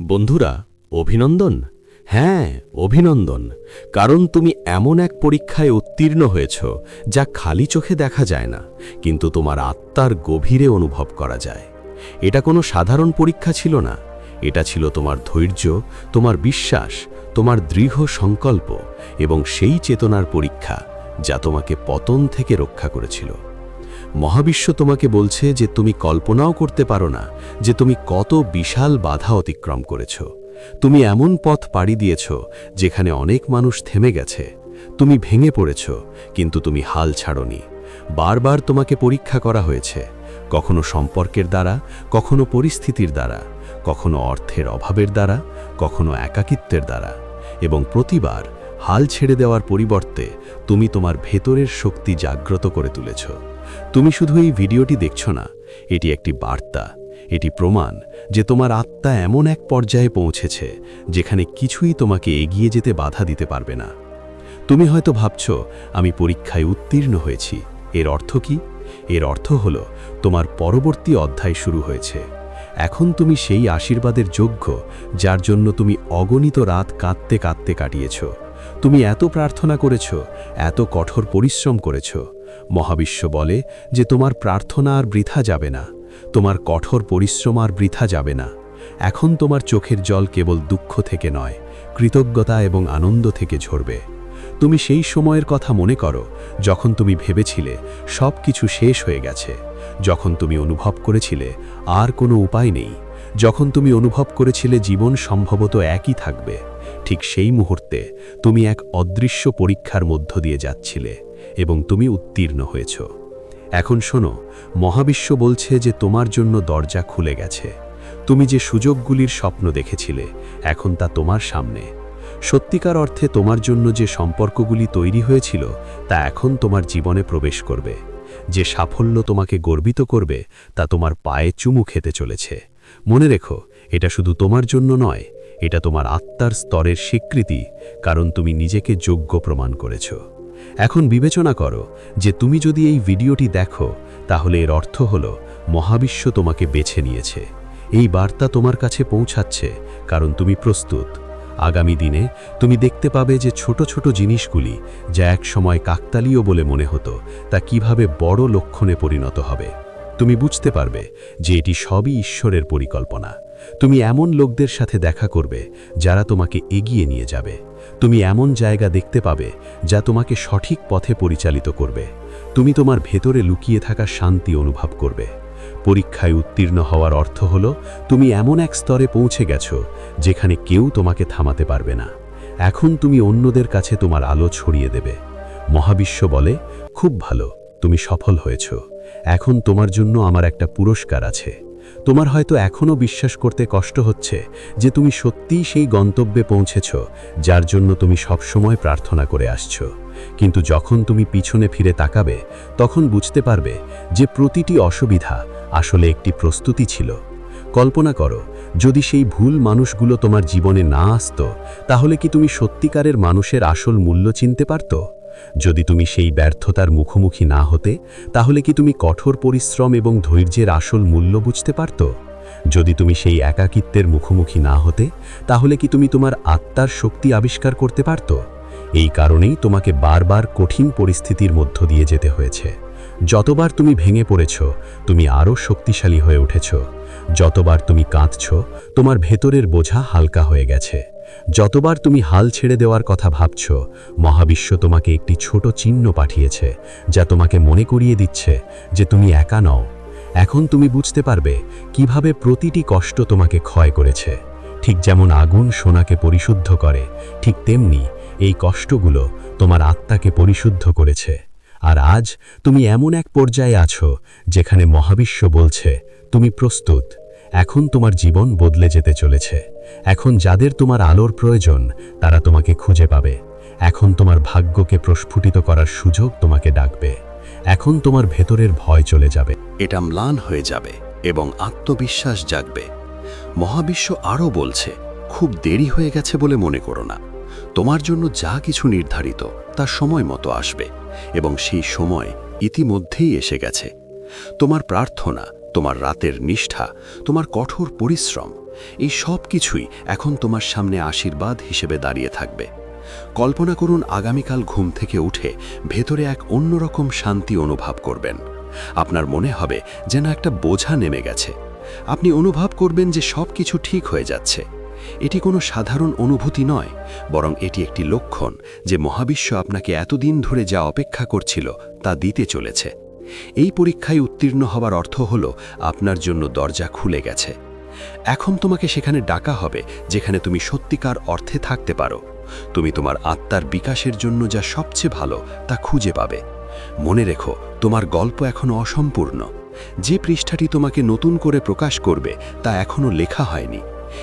বন্ধুরা, অভিনন্দন। হ্যাঁ অভিনন্দন। কারণ তুমি এমন এক পরীক্ষায় উত্তীর্ণ হয়েছ, যা খালি চোখে দেখা যায় না, কিন্তু তোমার আত্মার গভীরে অনুভব করা যায়। এটা কোনো সাধারণ পরীক্ষা ছিল না। এটা ছিল তোমার ধৈর্য, তোমার বিশ্বাস, তোমার দৃঢ় সংকল্প এবং সেই চেতনার পরীক্ষা, যা তোমাকে পতন থেকে রক্ষা করেছিল। মহাবিশ্ব তোমাকে বলছে যে তুমি কল্পনাও করতে পারো না যে তুমি কত বিশাল বাধা অতিক্রম করেছ। তুমি এমন পথ পাড়ি দিয়েছ যেখানে অনেক মানুষ থেমে গেছে। তুমি ভেঙে পড়েছ, কিন্তু তুমি হাল ছাড়নি। বারবার তোমাকে পরীক্ষা করা হয়েছে, কখনো সম্পর্কের দ্বারা, কখনো পরিস্থিতির দ্বারা, কখনো অর্থের অভাবের দ্বারা, কখনো একাকিত্বের দ্বারা। এবং প্রতিবার হাল ছেড়ে দেওয়ার পরিবর্তে তুমি তোমার ভেতরের শক্তি জাগ্রত করে তুলেছ। তুমি শুধু এই ভিডিওটি দেখছ না, এটি একটি বার্তা, এটি প্রমাণ যে তোমার আত্মা এমন এক পর্যায়ে পৌঁছেছে যেখানে কিছুই তোমাকে এগিয়ে যেতে বাধা দিতে পারবে না। তুমি হয়তো ভাবছ, আমি পরীক্ষায় উত্তীর্ণ হয়েছি, এর অর্থ কি? এর অর্থ হল, তোমার পরবর্তী অধ্যায় শুরু হয়েছে। এখন তুমি সেই আশীর্বাদের যোগ্য, যার জন্য তুমি অগণিত রাত কাঁদতে কাঁদতে কাটিয়েছ। তুমি এত প্রার্থনা করেছ, এত কঠোর পরিশ্রম করেছ মহাবিশ্ব বলে যে তোমার প্রার্থনা আর বৃথা যাবে না, তোমার কঠোর পরিশ্রম আর বৃথা যাবে না। এখন তোমার চোখের জল কেবল দুঃখ থেকে নয়, কৃতজ্ঞতা এবং আনন্দ থেকে ঝরবে। তুমি সেই সময়ের কথা মনে করো, যখন তুমি ভেবেছিলে সব কিছু শেষ হয়ে গেছে। যখন তুমি অনুভব করেছিলে আর কোনো উপায় নেই। যখন তুমি অনুভব করেছিলে জীবন সম্ভবত একই থাকবে, ঠিক সেই মুহূর্তে তুমি এক অদৃশ্য পরীক্ষার মধ্য দিয়ে যাচ্ছিলে। এবং তুমি উত্তীর্ণ হয়েছ। এখন শোনো, মহাবিশ্ব বলছে যে তোমার জন্য দরজা খুলে গেছে। তুমি যে সুযোগগুলির স্বপ্ন দেখেছিলে, এখন তা তোমার সামনে। সত্যিকার অর্থে তোমার জন্য যে সম্পর্কগুলি তৈরি হয়েছিল, তা এখন তোমার জীবনে প্রবেশ করবে। যে সাফল্য তোমাকে গর্বিত করবে, তা তোমার পায়ে চুমু খেতে চলেছে। মনে রেখো, এটা শুধু তোমার জন্য নয়, এটা তোমার আত্মার স্তরের স্বীকৃতি, কারণ তুমি নিজেকে যোগ্য প্রমাণ করেছ। এখন বিবেচনা করো যে তুমি যদি এই ভিডিওটি দেখো, তাহলে এর অর্থ হল মহাবিশ্ব তোমাকে বেছে নিয়েছে। এই বার্তা তোমার কাছে পৌঁছাচ্ছে, কারণ তুমি প্রস্তুত। আগামী দিনে তুমি দেখতে পাবে যে ছোট ছোট জিনিসগুলি যা এক সময় কাকতালীয় বলে মনে হতো, তা কীভাবে বড় লক্ষণে পরিণত হবে। তুমি বুঝতে পারবে যে এটি সবই ঈশ্বরের পরিকল্পনা। তুমি এমন লোকদের সাথে দেখা করবে, যারা তোমাকে এগিয়ে নিয়ে যাবে। তুমি এমন জায়গা দেখতে পাবে, যা তোমাকে সঠিক পথে পরিচালিত করবে। তুমি তোমার ভেতরে লুকিয়ে থাকা শান্তি অনুভব করবে। পরীক্ষায় উত্তীর্ণ হওয়ার অর্থ হল, তুমি এমন এক স্তরে পৌঁছে গেছো, যেখানে কেউ তোমাকে থামাতে পারবে না। এখন তুমি অন্যদের কাছে তোমার আলো ছড়িয়ে দেবে। মহাবিশ্ব বলে, খুব ভালো, তুমি সফল হয়েছ। এখন তোমার জন্য আমার একটা পুরস্কার আছে। তোমার হয়তো এখনও বিশ্বাস করতে কষ্ট হচ্ছে যে তুমি সত্যিই সেই গন্তব্যে পৌঁছেছ, যার জন্য তুমি সবসময় প্রার্থনা করে আসছো। কিন্তু যখন তুমি পিছনে ফিরে তাকাবে, তখন বুঝতে পারবে যে প্রতিটি অসুবিধা আসলে একটি প্রস্তুতি ছিল। কল্পনা করো, যদি সেই ভুল মানুষগুলো তোমার জীবনে না আসত, তাহলে কি তুমি সত্যিকারের মানুষের আসল মূল্য চিনতে পারতো? যদি তুমি সেই ব্যর্থতার মুখোমুখি না হতে, তাহলে কি তুমি কঠোর পরিশ্রম এবং ধৈর্যের আসল মূল্য বুঝতে পারত? যদি তুমি সেই একাকিত্বের মুখোমুখি না হতে, তাহলে কি তুমি তোমার আত্মার শক্তি আবিষ্কার করতে পারত? এই কারণেই তোমাকে বারবার কঠিন পরিস্থিতির মধ্য দিয়ে যেতে হয়েছে। যতবার তুমি ভেঙে পড়েছ, তুমি আরও শক্তিশালী হয়ে উঠেছ। যতবার তুমি কাঁদছ, তোমার ভেতরের বোঝা হালকা হয়ে গেছে। যতবার তুমি হাল ছেড়ে দেওয়ার কথা ভাবছ, মহাবিশ্ব তোমাকে একটি ছোট চিহ্ন পাঠিয়েছে, যা তোমাকে মনে করিয়ে দিচ্ছে যে তুমি একা নও। এখন তুমি বুঝতে পারবে কীভাবে প্রতিটি কষ্ট তোমাকে ক্ষয় করেছে। ঠিক যেমন আগুন সোনাকে পরিশুদ্ধ করে, ঠিক তেমনি এই কষ্টগুলো তোমার আত্মাকে পরিশুদ্ধ করেছে। আর আজ তুমি এমন এক পর্যায়ে আছো, যেখানে মহাবিশ্ব বলছে, তুমি প্রস্তুত, এখন তোমার জীবন বদলে যেতে চলেছে। এখন যাদের তোমার আলোর প্রয়োজন, তারা তোমাকে খুঁজে পাবে। এখন তোমার ভাগ্যকে প্রস্ফুটিত করার সুযোগ তোমাকে ডাকবে। এখন তোমার ভেতরের ভয় চলে যাবে। এটা ম্লান হয়ে যাবে এবং আত্মবিশ্বাস জাগবে। মহাবিশ্ব আরও বলছে, খুব দেরি হয়ে গেছে বলে মনে করো না। তোমার জন্য যা কিছু নির্ধারিত, তা সময় মতো আসবে এবং সেই সময় ইতিমধ্যেই এসে গেছে। তোমার প্রার্থনা, তোমার রাতের নিষ্ঠা, তোমার কঠোর পরিশ্রম এই সব কিছুই এখন তোমার সামনে আশীর্বাদ হিসেবে দাঁড়িয়ে থাকবে। কল্পনা করুন আগামীকাল ঘুম থেকে উঠে ভেতরে এক অন্যরকম শান্তি অনুভব করবেন। আপনার মনে হবে যেন একটা বোঝা নেমে গেছে। আপনি অনুভব করবেন যে সব কিছু ঠিক হয়ে যাচ্ছে। এটি কোনো সাধারণ অনুভূতি নয়, বরং এটি একটি লক্ষণ যে মহাবিশ্ব আপনাকে এতদিন ধরে যা অপেক্ষা করছিল তা দিতে চলেছে। এই পরীক্ষায় উত্তীর্ণ হবার অর্থ হল আপনার জন্য দরজা খুলে গেছে। এখন তোমাকে সেখানে ডাকা হবে, যেখানে তুমি সত্যিকার অর্থে থাকতে পারো। তুমি তোমার আত্মার বিকাশের জন্য যা সবচেয়ে ভালো, তা খুঁজে পাবে। মনে রেখো, তোমার গল্প এখনও অসম্পূর্ণ। যে পৃষ্ঠাটি তোমাকে নতুন করে প্রকাশ করবে, তা এখনও লেখা হয়নি।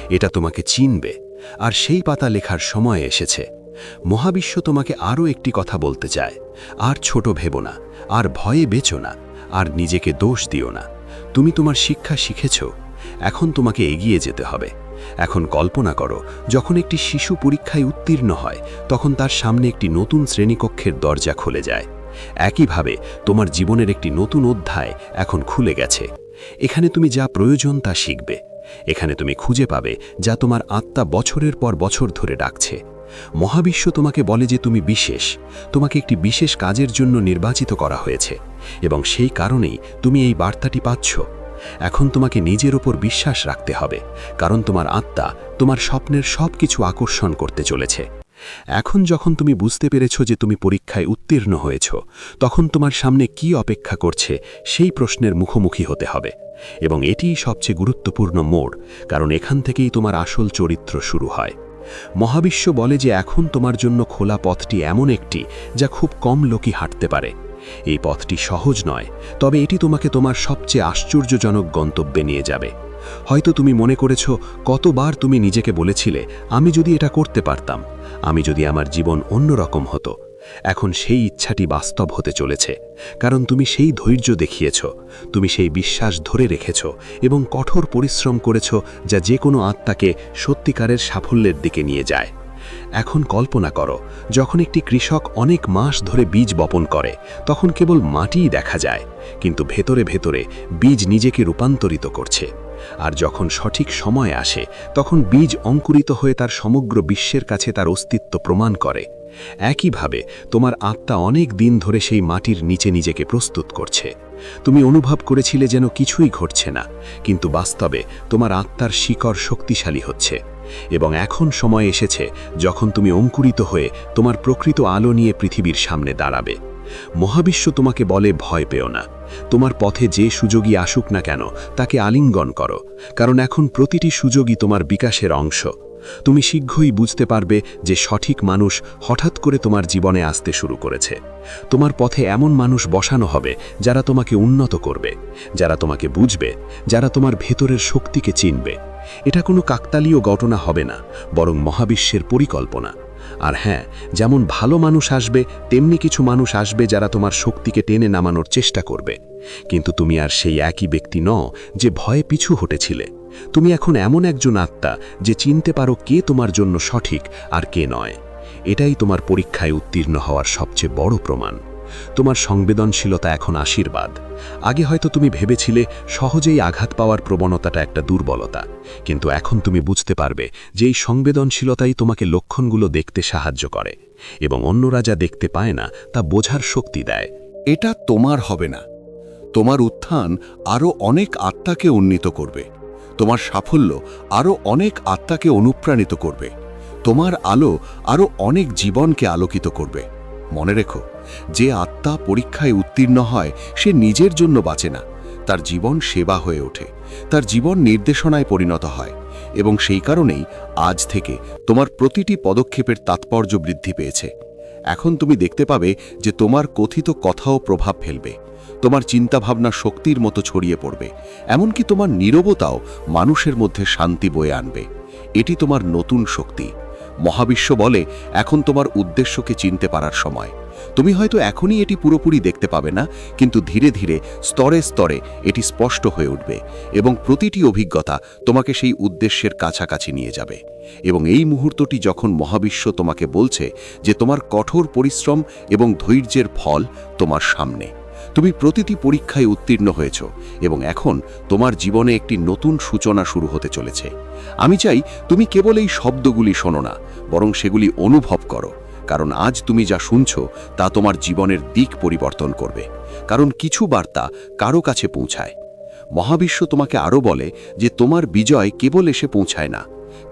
এটা তোমাকে চিনবে, আর সেই পাতা লেখার সময় এসেছে। মহাবিশ্ব তোমাকে আরও একটি কথা বলতে চায়, আর ছোট ভেবো না, আর ভয়ে বেচো না, আর নিজেকে দোষ দিও না। তুমি তোমার শিক্ষা শিখেছ এখন তোমাকে এগিয়ে যেতে হবে। এখন কল্পনা করো, যখন একটি শিশু পরীক্ষায় উত্তীর্ণ হয়, তখন তার সামনে একটি নতুন শ্রেণীকক্ষের দরজা খুলে যায়। একইভাবে, তোমার জীবনের একটি নতুন অধ্যায় এখন খুলে গেছে। এখানে তুমি যা প্রয়োজন তা শিখবে। এখানে তুমি খুঁজে পাবে যা তোমার আত্মা বছরের পর বছর ধরে ডাকছে। মহাবিশ্ব তোমাকে বলে যে তুমি বিশেষ। তোমাকে একটি বিশেষ কাজের জন্য নির্বাচিত করা হয়েছে। এবং সেই কারণেই তুমি এই বার্তাটি পাচ্ছ। এখন তোমাকে নিজের ওপর বিশ্বাস রাখতে হবে, কারণ তোমার আত্মা তোমার স্বপ্নের সব কিছু আকর্ষণ করতে চলেছে। এখন যখন তুমি বুঝতে পেরেছ যে তুমি পরীক্ষায় উত্তীর্ণ হয়েছ, তখন তোমার সামনে কি অপেক্ষা করছে সেই প্রশ্নের মুখোমুখি হতে হবে। এবং এটিই সবচেয়ে গুরুত্বপূর্ণ মোড়, কারণ এখান থেকেই তোমার আসল চরিত্র শুরু হয়। মহাবিশ্ব বলে যে এখন তোমার জন্য খোলা পথটি এমন একটি যা খুব কম লোকই হাঁটতে পারে। এই পথটি সহজ নয়, তবে এটি তোমাকে তোমার সবচেয়ে আশ্চর্যজনক গন্তব্যে নিয়ে যাবে। হয়তো তুমি মনে করেছ, কতবার তুমি নিজেকে বলেছিলে, আমি যদি এটা করতে পারতাম, আমি যদি আমার জীবন অন্যরকম হতো। এখন সেই ইচ্ছাটি বাস্তব হতে চলেছে, কারণ তুমি সেই ধৈর্য দেখিয়েছ, তুমি সেই বিশ্বাস ধরে রেখেছ এবং কঠোর পরিশ্রম করেছ যা যে কোনো আত্মাকে সত্যিকারের সাফল্যের দিকে নিয়ে যায়। এখন কল্পনা করো, যখন একটি কৃষক অনেক মাস ধরে বীজ বপন করে, তখন কেবল মাটিই দেখা যায়, কিন্তু ভেতরে ভেতরে বীজ নিজেকে রূপান্তরিত করছে। আর যখন সঠিক সময় আসে, তখন বীজ অঙ্কুরিত হয়ে তার সমগ্র বিশ্বের কাছে তার অস্তিত্ব প্রমাণ করে। একইভাবে, তোমার আত্মা অনেক দিন ধরে সেই মাটির নিচে নিজেকে প্রস্তুত করছে। তুমি অনুভব করেছিলে যেন কিছুই ঘটছে না, কিন্তু বাস্তবে তোমার আত্মার শিকড় শক্তিশালী হচ্ছে। এবং এখন সময় এসেছে যখন তুমি অঙ্কুরিত হয়ে তোমার প্রকৃত আলো নিয়ে পৃথিবীর সামনে দাঁড়াবে। মহাবিশ্ব তোমাকে বলে, ভয় পেও না। তোমার পথে যে সুযোগই আসুক না কেন, তাকে আলিঙ্গন করো। কারণ এখন প্রতিটি সুযোগই তোমার বিকাশের অংশ। তুমি শীঘ্রই বুঝতে পারবে যে সঠিক মানুষ হঠাৎ করে তোমার জীবনে আসতে শুরু করেছে। তোমার পথে এমন মানুষ বসানো হবে যারা তোমাকে উন্নত করবে, যারা তোমাকে বুঝবে, যারা তোমার ভেতরের শক্তিকে চিনবে। এটা কোনো কাকতালীয় ঘটনা হবে না, বরং মহাবিশ্বের পরিকল্পনা। আর হ্যাঁ যেমন ভালো মানুষ আসবে, তেমনি কিছু মানুষ আসবে যারা তোমার শক্তিকে টেনে নামানোর চেষ্টা করবে। কিন্তু তুমি আর সেই একই ব্যক্তি ন যে ভয়ে পিছু হটেছিলে। তুমি এখন এমন একজন আত্মা যে চিনতে পারো কে তোমার জন্য সঠিক আর কে নয়। এটাই তোমার পরীক্ষায় উত্তীর্ণ হওয়ার সবচেয়ে বড় প্রমাণ। তোমার সংবেদনশীলতা এখন আশীর্বাদ। আগে হয়তো তুমি ভেবেছিলে সহজেই আঘাত পাওয়ার প্রবণতাটা একটা দুর্বলতা, কিন্তু এখন তুমি বুঝতে পারবে যে এই সংবেদনশীলতাই তোমাকে লক্ষণগুলো দেখতে সাহায্য করে এবং অন্যরা যা দেখতে পায় না তা বোঝার শক্তি দেয়। এটা তোমার হবে না। তোমার উত্থান আরও অনেক আত্মাকে উন্নীত করবে। তোমার সাফল্য আরও অনেক আত্মাকে অনুপ্রাণিত করবে। তোমার আলো আরও অনেক জীবনকে আলোকিত করবে। মনে রেখো, যে আত্মা পরীক্ষায় উত্তীর্ণ হয়, সে নিজের জন্য বাঁচে না। তার জীবন সেবা হয়ে ওঠে। তার জীবন নির্দেশনায় পরিণত হয় এবং সেই কারণেই আজ থেকে তোমার প্রতিটি পদক্ষেপের তাৎপর্য বৃদ্ধি পেয়েছে। এখন তুমি দেখতে পাবে যে তোমার কথিত কথাও প্রভাব ফেলবে। তোমার চিন্তাভাবনা শক্তির মতো ছড়িয়ে পড়বে, এমনকি তোমার নীরবতাও মানুষের মধ্যে শান্তি বয়ে আনবে। এটি তোমার নতুন শক্তি। মহাবিশ্ব বলে, এখন তোমার উদ্দেশ্যকে চিনতে পারার সময়। তুমি হয়তো এখনই এটি পুরোপুরি দেখতে পাবে না, কিন্তু ধীরে ধীরে, স্তরে স্তরে এটি স্পষ্ট হয়ে উঠবে এবং প্রতিটি অভিজ্ঞতা তোমাকে সেই উদ্দেশ্যের কাছাকাছি নিয়ে যাবে। এবং এই মুহূর্তটি যখন মহাবিশ্ব তোমাকে বলছে যে তোমার কঠোর পরিশ্রম এবং ধৈর্যের ফল তোমার সামনে। তুমি প্রতিটি পরীক্ষায় উত্তীর্ণ হয়েছ এবং এখন তোমার জীবনে একটি নতুন সূচনা শুরু হতে চলেছে। আমি চাই তুমি কেবল এই শব্দগুলি শোনো না, বরং সেগুলি অনুভব করো, কারণ আজ তুমি যা শুনছ তা তোমার জীবনের দিক পরিবর্তন করবে, কারণ কিছু বার্তা কারও কাছে পৌঁছায়। মহাবিশ্ব তোমাকে আরও বলে যে তোমার বিজয় কেবল এসে পৌঁছায় না,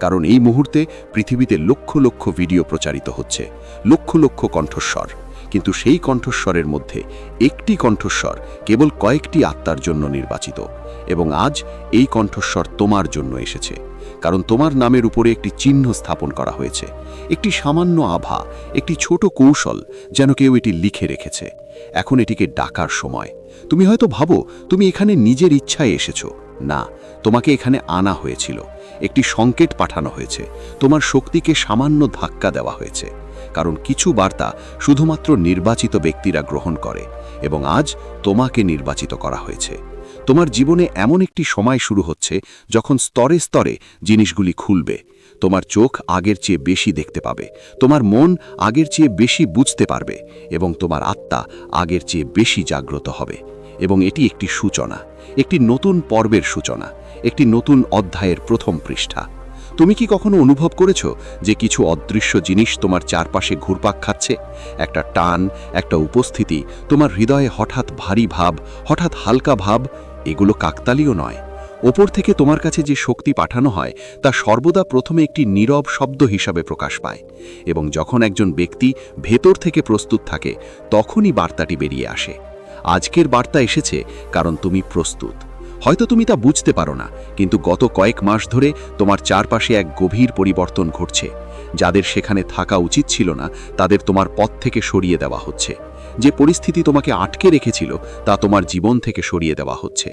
কারণ এই মুহূর্তে পৃথিবীতে লক্ষ লক্ষ ভিডিও প্রচারিত হচ্ছে, লক্ষ লক্ষ কণ্ঠস্বর। কিন্তু সেই কণ্ঠস্বরের মধ্যে একটি কণ্ঠস্বর কেবল কয়েকটি আত্মার জন্য নির্বাচিত, এবং আজ এই কণ্ঠস্বর তোমার জন্য এসেছে, কারণ তোমার নামের উপরে একটি চিহ্ন স্থাপন করা হয়েছে, একটি সামান্য আভা, একটি ছোট কৌশল যেন কেউ এটি লিখে রেখেছে। এখন এটিকে ডাকার সময়। তুমি হয়তো ভাবো, তুমি এখানে নিজের ইচ্ছায় এসেছ। না, তোমাকে এখানে আনা হয়েছিল। একটি সংকেত পাঠানো হয়েছে। তোমার শক্তিকে সামান্য ধাক্কা দেওয়া হয়েছে। কারণ কিছু বার্তা শুধুমাত্র নির্বাচিত ব্যক্তিরা গ্রহণ করে, এবং আজ তোমাকে নির্বাচিত করা হয়েছে। তোমার জীবনে এমন একটি সময় শুরু হচ্ছে যখন স্তরে স্তরে জিনিসগুলি খুলবে, তোমার চোখ আগের চেয়ে বেশি দেখতে পাবে, তোমার মন আগের চেয়ে বেশি বুঝতে পারবে, এবং তোমার আত্মা আগের চেয়ে বেশি জাগ্রত হবে। এবং এটি একটি সূচনা, একটি নতুন পর্বের সূচনা, একটি নতুন অধ্যায়ের প্রথম পৃষ্ঠা। তুমি কি কখনো অনুভব করেছ যে কিছু অদৃশ্য জিনিস তোমার চারপাশে ঘুরপাক খাচ্ছে? একটা টান, একটা উপস্থিতি, তোমার হৃদয়ে হঠাৎ ভারী ভাব, হঠাৎ হালকা ভাব, এগুলো কাকতালীয় নয়। ওপর থেকে তোমার কাছে যে শক্তি পাঠানো হয়, তা সর্বদা প্রথমে একটি নীরব শব্দ হিসাবে প্রকাশ পায় এবং যখন একজন ব্যক্তি ভেতর থেকে প্রস্তুত থাকে, তখনই বার্তাটি বেরিয়ে আসে। আজকের বার্তা এসেছে, কারণ তুমি প্রস্তুত। হয়তো তুমি তা বুঝতে পারো না, কিন্তু গত কয়েক মাস ধরে তোমার চারপাশে এক গভীর পরিবর্তন ঘটছে। যাদের সেখানে থাকা উচিত ছিল না, তাদের তোমার পথ থেকে সরিয়ে দেওয়া হচ্ছে। যে পরিস্থিতি তোমাকে আটকে রেখেছিল, তা তোমার জীবন থেকে সরিয়ে দেওয়া হচ্ছে।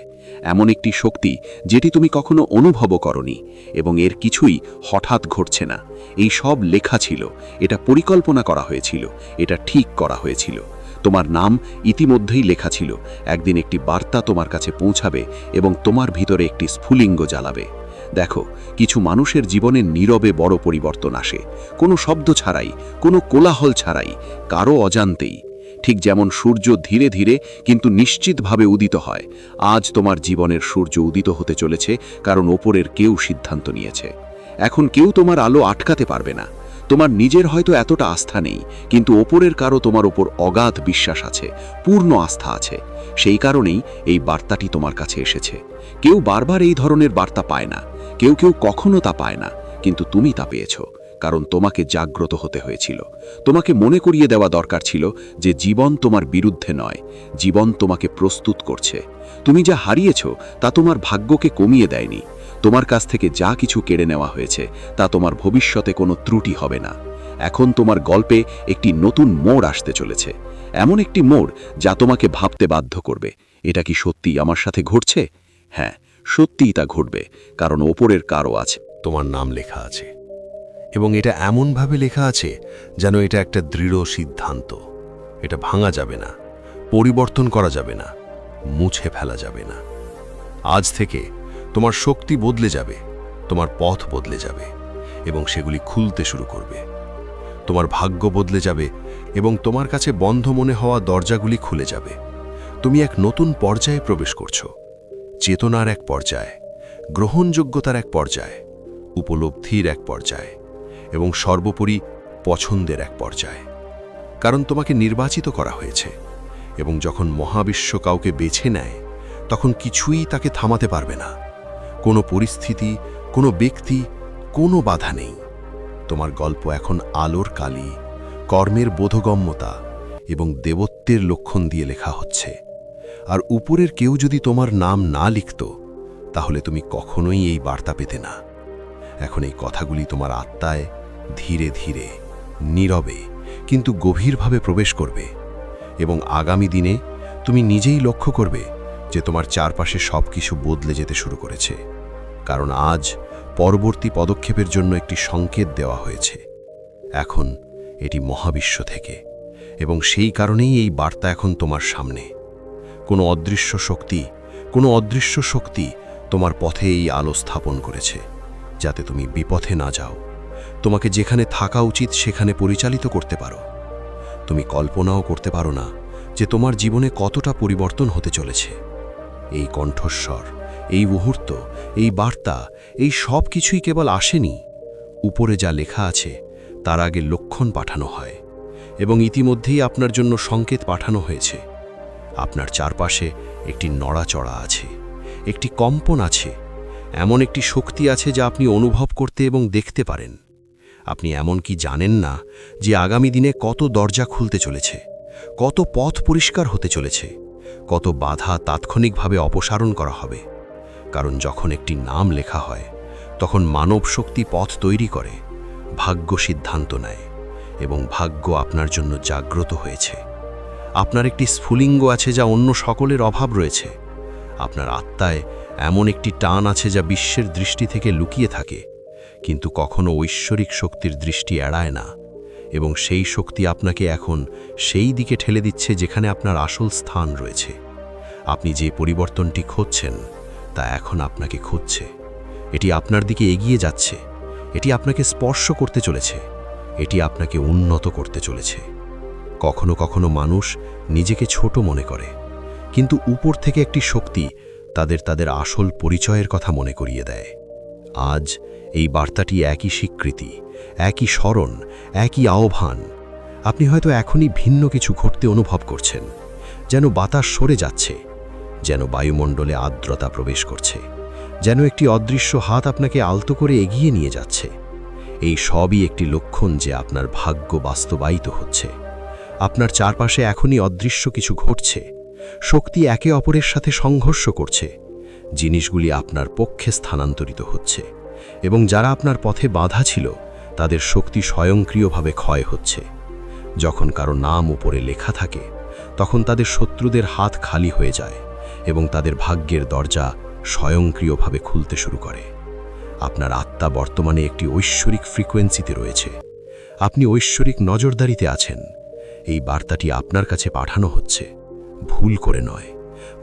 এমন একটি শক্তি যেটি তুমি কখনো অনুভবও করনি, এবং এর কিছুই হঠাৎ ঘটছে না। এই সব লেখা ছিল, এটা পরিকল্পনা করা হয়েছিল, এটা ঠিক করা হয়েছিল। তোমার নাম ইতিমধ্যেই লেখা ছিল। একদিন একটি বার্তা তোমার কাছে পৌঁছাবে এবং তোমার ভিতরে একটি স্ফুলিঙ্গ জ্বালাবে। দেখো, কিছু মানুষের জীবনে নীরবে বড় পরিবর্তন আসে। কোনো শব্দ ছাড়াই, কোনো কোলাহল ছাড়াই, কারও অজান্তেই। ঠিক যেমন সূর্য ধীরে ধীরে কিন্তু নিশ্চিতভাবে উদিত হয়। আজ তোমার জীবনের সূর্য উদিত হতে চলেছে, কারণ ওপরের কেউ সিদ্ধান্ত নিয়েছে। এখন কেউ তোমার আলো আটকাতে পারবে না। তোমার নিজের হয়তো এতটা আস্থা নেই, কিন্তু ওপরের কারও তোমার ওপর অগাধ বিশ্বাস আছে, পূর্ণ আস্থা আছে। সেই কারণেই এই বার্তাটি তোমার কাছে এসেছে। কেউ বারবার এই ধরনের বার্তা পায় না, কেউ কেউ কখনো তা পায় না, কিন্তু তুমি তা পেয়েছ, কারণ তোমাকে জাগ্রত হতে হয়েছিল। তোমাকে মনে করিয়ে দেওয়া দরকার ছিল যে জীবন তোমার বিরুদ্ধে নয়, জীবন তোমাকে প্রস্তুত করছে। তুমি যা হারিয়েছ তা তোমার ভাগ্যকে কমিয়ে দেয়নি। তোমার কাছ থেকে যা কিছু কেড়ে নেওয়া হয়েছে, তা তোমার ভবিষ্যতে কোনো ত্রুটি হবে না। এখন তোমার গল্পে একটি নতুন মোড় আসতে চলেছে। এমন একটি মোড় যা তোমাকে ভাবতে বাধ্য করবে। এটা কি সত্যি আমার সাথে ঘটছে? হ্যাঁ সত্যিই তা ঘটবে, কারণ ওপরের কারও আছে। তোমার নাম লেখা আছে। এবং এটা এমনভাবে লেখা আছে যেন এটা একটা দৃঢ় সিদ্ধান্ত। এটা ভাঙা যাবে না, পরিবর্তন করা যাবে না, মুছে ফেলা যাবে না। আজ থেকে তোমার শক্তি বদলে যাবে, তোমার পথ বদলে যাবে, এবং সেগুলি খুলতে শুরু করবে। তোমার ভাগ্য বদলে যাবে, এবং তোমার কাছে বন্ধ মনে হওয়া দরজাগুলি খুলে যাবে। তুমি এক নতুন পর্যায়ে প্রবেশ করছ। চেতনার এক পর্যায়ে, গ্রহণযোগ্যতার এক পর্যায়ে, উপলব্ধির এক পর্যায়ে, এবং সর্বোপরি পছন্দের এক পর্যায়ে। কারণ তোমাকে নির্বাচিত করা হয়েছে, এবং যখন মহাবিশ্ব কাউকে বেছে নেয়, তখন কিছুই তাকে থামাতে পারবে না। কোনো পরিস্থিতি, কোনো ব্যক্তি, কোনো বাধা নেই। তোমার গল্প এখন আলোর কালি, কর্মের বোধগম্যতা এবং দেবত্বের লক্ষণ দিয়ে লেখা হচ্ছে। আর উপরের কেউ যদি তোমার নাম না লিখত, তাহলে তুমি কখনোই এই বার্তা পেতে না। এখন এই কথাগুলি তোমার আত্মায় ধীরে ধীরে, নীরবে, কিন্তু গভীরভাবে প্রবেশ করবে এবং আগামী দিনে তুমি নিজেই লক্ষ্য করবে যে তোমার চারপাশে সব কিছু বদলে যেতে শুরু করেছে। কারণ আজ পরবর্তী পদক্ষেপের জন্য একটি সংকেত দেওয়া হয়েছে। এখন এটি মহাবিশ্ব থেকে, এবং সেই কারণেই এই বার্তা এখন তোমার সামনে। কোনো অদৃশ্য শক্তি, কোনো অদৃশ্য শক্তি তোমার পথে এই আলো স্থাপন করেছে, যাতে তুমি বিপথে না যাও। তোমাকে যেখানে থাকা উচিত সেখানে পরিচালিত করতে পারো। তুমি কল্পনাও করতে পারো না যে তোমার জীবনে কতটা পরিবর্তন হতে চলেছে। এই কণ্ঠস্বর, এই মুহূর্ত এই বার্তা, এই সব কিছুই কেবল আসেনি। উপরে যা লেখা আছে, তার আগে লক্ষণ পাঠানো হয় এবং ইতিমধ্যেই আপনার জন্য সংকেত পাঠানো হয়েছে। আপনার চারপাশে একটি নড়াচড়া আছে, একটি কম্পন আছে, এমন একটি শক্তি আছে যা আপনি অনুভব করতে এবং দেখতে পারেন। আপনি এমন কি জানেন না যে আগামী দিনে কত দরজা খুলতে চলেছে, কত পথ পরিষ্কার হতে চলেছে, কত বাধা তাৎক্ষণিকভাবে অপসারণ করা হবে? কারণ যখন একটি নাম লেখা হয়, তখন মানব শক্তি পথ তৈরি করে, ভাগ্য সিদ্ধান্ত নেয়, এবং ভাগ্য আপনার জন্য জাগ্রত হয়েছে। আপনার একটি স্ফুলিঙ্গ আছে যা অন্য সকলের অভাব রয়েছে। আপনার আত্মায় এমন একটি টান আছে যা বিশ্বের দৃষ্টি থেকে লুকিয়ে থাকে, কিন্তু কখনো ঐশ্বরিক শক্তির দৃষ্টি এড়ায় না, এবং সেই শক্তি আপনাকে এখন সেই দিকে ঠেলে দিচ্ছে যেখানে আপনার আসল স্থান রয়েছে। আপনি যে পরিবর্তনটি খুঁজছেন তা এখন আপনাকে খুঁজছে। এটি আপনার দিকে এগিয়ে যাচ্ছে। এটি আপনাকে স্পর্শ করতে চলেছে। এটি আপনাকে উন্নত করতে চলেছে। কখনো কখনো মানুষ নিজেকে ছোট মনে করে। কিন্তু উপর থেকে একটি শক্তি তাদের তাদের আসল পরিচয়ের কথা মনে করিয়ে দেয়। আজ এই বার্তাটি একই স্বীকৃতি, একই স্মরণ, একই আহ্বান। আপনি হয়তো এখনই ভিন্ন কিছু ঘটতে অনুভব করছেন, যেন বাতাস সরে যাচ্ছে। যেন বায়ুমণ্ডলে আর্দ্রতা প্রবেশ করছে, যেন একটি অদৃশ্য হাত আপনাকে আলতো করে এগিয়ে নিয়ে যাচ্ছে। এই সবই একটি লক্ষণ যে আপনার ভাগ্য বাস্তবায়িত হচ্ছে। আপনার চারপাশে এখনই অদৃশ্য কিছু ঘটছে। শক্তি একে অপরের সাথে সংঘর্ষ করছে। জিনিসগুলি আপনার পক্ষে স্থানান্তরিত হচ্ছে এবং যারা আপনার পথে বাধা ছিল, তাদের শক্তি স্বয়ংক্রিয়ভাবে ক্ষয় হচ্ছে। যখন কারও নাম উপরে লেখা থাকে, তখন তাদের শত্রুদের হাত খালি হয়ে যায়। এবং তাদের ভাগ্যের দরজা স্বয়ংক্রিয়ভাবে খুলতে শুরু করে। আপনার আত্মা বর্তমানে একটি ঐশ্বরিক ফ্রিকোয়েন্সিতে রয়েছে। আপনি ঐশ্বরিক নজরদারিতে আছেন। এই বার্তাটি আপনার কাছে পাঠানো হচ্ছে। ভুল করে নয়,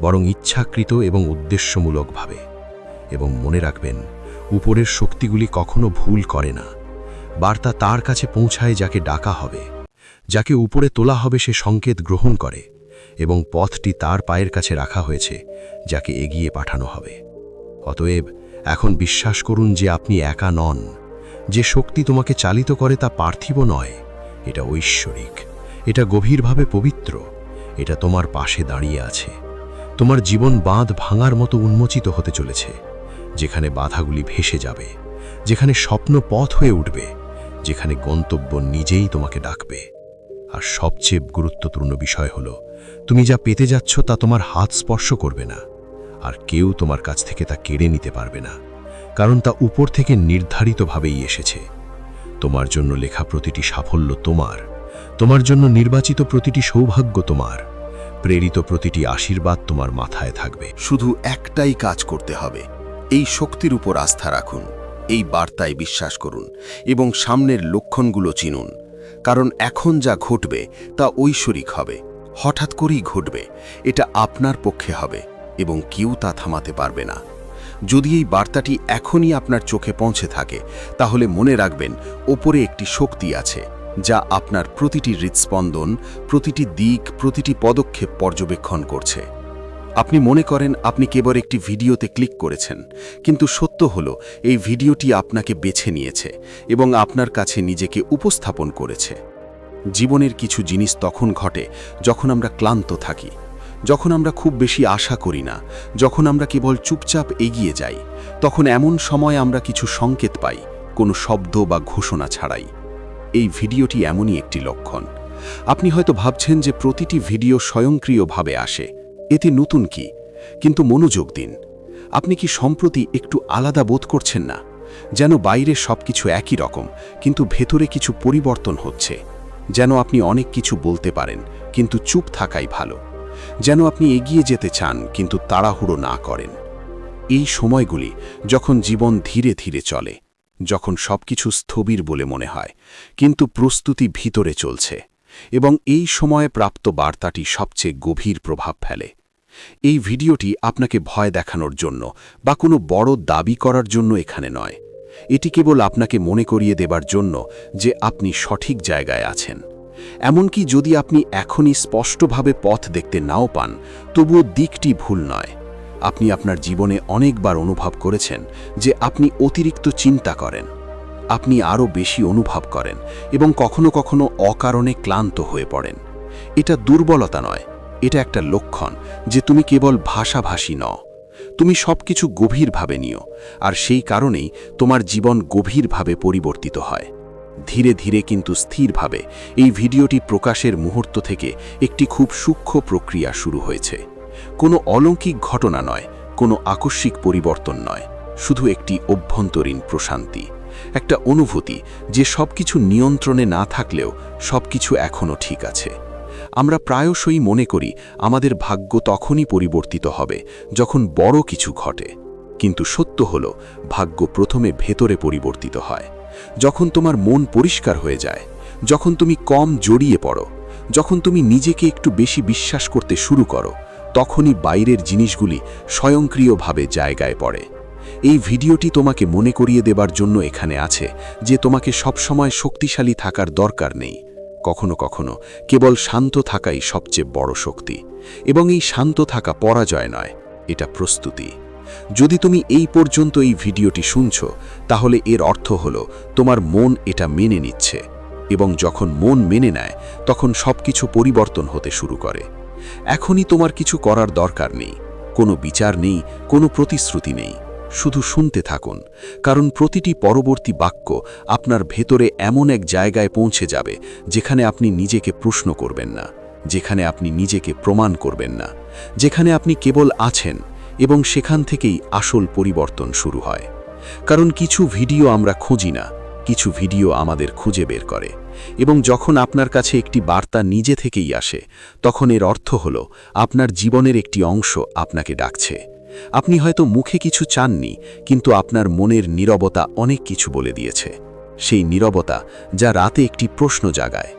বরং ইচ্ছাকৃত এবং উদ্দেশ্যমূলকভাবে। এবং মনে রাখবেন, উপরের শক্তিগুলি কখনো ভুল করে না। বার্তা তার কাছে পৌঁছায় যাকে ডাকা হবে, যাকে উপরে তোলা হবে সে সংকেত গ্রহণ করে। এবং পথটি তার পায়ের কাছে রাখা হয়েছে, যাকে এগিয়ে পাঠানো হবে। অতএব এখন বিশ্বাস করুন যে আপনি একা নন। যে শক্তি তোমাকে চালিত করে তা পার্থিব নয়, এটা ঐশ্বরিক, এটা গভীরভাবে পবিত্র, এটা তোমার পাশে দাঁড়িয়ে আছে। তোমার জীবন বাঁধ ভাঙার মতো উন্মোচিত হতে চলেছে, যেখানে বাধাগুলি ভেসে যাবে, যেখানে স্বপ্ন পথ হয়ে উঠবে, যেখানে গন্তব্য নিজেই তোমাকে ডাকবে। আর সবচেয়ে গুরুত্বপূর্ণ বিষয় হলো তুমি যা পেতে যাচ্ছ তা তোমার হাত স্পর্শ করবে না, আর কেউ তোমার কাছ থেকে তা কেড়ে নিতে পারবে না, কারণ তা উপর থেকে নির্ধারিতভাবেই এসেছে। তোমার জন্য লেখা প্রতিটি সাফল্য তোমার তোমার জন্য নির্বাচিত প্রতিটি সৌভাগ্য তোমার, প্রেরিত প্রতিটি আশীর্বাদ তোমার মাথায় থাকবে। শুধু একটাই কাজ করতে হবে, এই শক্তির উপর আস্থা রাখুন, এই বার্তায় বিশ্বাস করুন, এবং সামনের লক্ষণগুলো চিনুন, কারণ এখন যা ঘটবে তা ঐশ্বরিক হবে। হঠাৎ করেই ঘটবে, এটা আপনার পক্ষে হবে এবং কেউ তা থামাতে পারবে না। যদি এই বার্তাটি এখনই আপনার চোখে পৌঁছে থাকে, তাহলে মনে রাখবেন, ওপরে একটি শক্তি আছে, যা আপনার প্রতিটি হৃৎস্পন্দন, প্রতিটি দিক, প্রতিটি পদক্ষেপ পর্যবেক্ষণ করছে। আপনি মনে করেন আপনি কেবল একটি ভিডিওতে ক্লিক করেছেন, কিন্তু সত্য হলো, এই ভিডিওটি আপনাকে বেছে নিয়েছে এবং আপনার কাছে নিজেকে উপস্থাপন করেছে। জীবনের কিছু জিনিস তখন ঘটে যখন আমরা ক্লান্ত থাকি, যখন আমরা খুব বেশি আশা করি না, যখন আমরা কেবল চুপচাপ এগিয়ে যাই, তখন এমন সময় আমরা কিছু সংকেত পাই, কোনো শব্দ বা ঘোষণা ছাড়াই। এই ভিডিওটি এমনই একটি লক্ষণ। আপনি হয়তো ভাবছেন যে প্রতিটি ভিডিও স্বয়ংক্রিয়ভাবে আসে, এতে নতুন কি? কিন্তু মনোযোগ দিন। আপনি কি সম্প্রতি একটু আলাদা বোধ করছেন না? যেন বাইরে সবকিছু একই রকম, কিন্তু ভেতরে কিছু পরিবর্তন হচ্ছে। যেন আপনি অনেক কিছু বলতে পারেন, কিন্তু চুপ থাকাই ভালো। যেন আপনি এগিয়ে যেতে চান, কিন্তু তাড়াহুড়ো না করেন। এই সময়গুলি যখন জীবন ধীরে ধীরে চলে, যখন সবকিছু স্থবির বলে মনে হয়, কিন্তু প্রস্তুতি ভিতরে চলছে, এবং এই সময়ে প্রাপ্ত বার্তাটি সবচেয়ে গভীর প্রভাব ফেলে। এই ভিডিওটি আপনাকে ভয় দেখানোর জন্য বা কোনো বড় দাবি করার জন্য এখানে নয়। এটি কেবল আপনাকে মনে করিয়ে দেবার জন্য যে আপনি সঠিক জায়গায় আছেন। এমনকি যদি আপনি এখনই স্পষ্টভাবে পথ দেখতে নাও পান, তবুও দিকটি ভুল নয়। আপনি আপনার জীবনে অনেকবার অনুভব করেছেন যে আপনি অতিরিক্ত চিন্তা করেন, আপনি আরও বেশি অনুভব করেন এবং কখনো কখনো অকারণে ক্লান্ত হয়ে পড়েন। এটা দুর্বলতা নয়, এটা একটা লক্ষণ যে তুমি কেবল ভাষাভাষী নও। তুমি সবকিছু গভীরভাবে নিও, আর সেই কারণেই তোমার জীবন গভীরভাবে পরিবর্তিত হয়। ধীরে ধীরে কিন্তু স্থিরভাবে এই ভিডিওটি প্রকাশের মুহূর্ত থেকে একটি খুব সূক্ষ্ম প্রক্রিয়া শুরু হয়েছে। কোনো অলৌকিক ঘটনা নয়, কোনো আকস্মিক পরিবর্তন নয়, শুধু একটি অভ্যন্তরীণ প্রশান্তি, একটা অনুভূতি যে সবকিছু নিয়ন্ত্রণে না থাকলেও সবকিছু এখনও ঠিক আছে। আমরা প্রায়শই মনে করি আমাদের ভাগ্য তখনই পরিবর্তিত হবে যখন বড় কিছু ঘটে। কিন্তু সত্য হল, ভাগ্য প্রথমে ভেতরে পরিবর্তিত হয়। যখন তোমার মন পরিষ্কার হয়ে যায়, যখন তুমি কম জড়িয়ে পড়ো, যখন তুমি নিজেকে একটু বেশি বিশ্বাস করতে শুরু করো, তখনই বাইরের জিনিসগুলি স্বয়ংক্রিয়ভাবে জায়গায় পড়ে। এই ভিডিওটি তোমাকে মনে করিয়ে দেবার জন্য এখানে আছে যে তোমাকে সবসময় শক্তিশালী থাকার দরকার নেই। কখনো কখনো কেবল শান্ত থাকাই সবচেয়ে বড় শক্তি। এবং এই শান্ত থাকা পরাজয় নয়, এটা প্রস্তুতি। যদি তুমি এই পর্যন্ত এই ভিডিওটি শুনছ, তাহলে এর অর্থ হল তোমার মন এটা মেনে নিচ্ছে। এবং যখন মন মেনে নেয়, তখন সবকিছু পরিবর্তন হতে শুরু করে। এখনই তোমার কিছু করার দরকার নেই, কোনো বিচার নেই, কোনো প্রতিশ্রুতি নেই। শুধু শুনতে থাকুন, কারণ প্রতিটি পরবর্তী বাক্য আপনার ভেতরে এমন এক জায়গায় পৌঁছে যাবে যেখানে আপনি নিজেকে প্রশ্ন করবেন না, যেখানে আপনি নিজেকে প্রমাণ করবেন না, যেখানে আপনি কেবল আছেন এবং সেখান থেকেই আসল পরিবর্তন শুরু হয়। কারণ কিছু ভিডিও আমরা খুঁজি না, কিছু ভিডিও আমাদের খুঁজে বের করে এবং যখন আপনার কাছে একটি বার্তা নিজে থেকেই আসে, তখন এর অর্থ হল আপনার জীবনের একটি অংশ আপনাকে ডাকছে। আপনি হয়তো মুখে কিছু চাননি, কিন্তু আপনার মনের নীরবতা অনেক কিছু বলে দিয়েছে। সেই নীরবতা যা রাতে একটি প্রশ্ন জাগায়।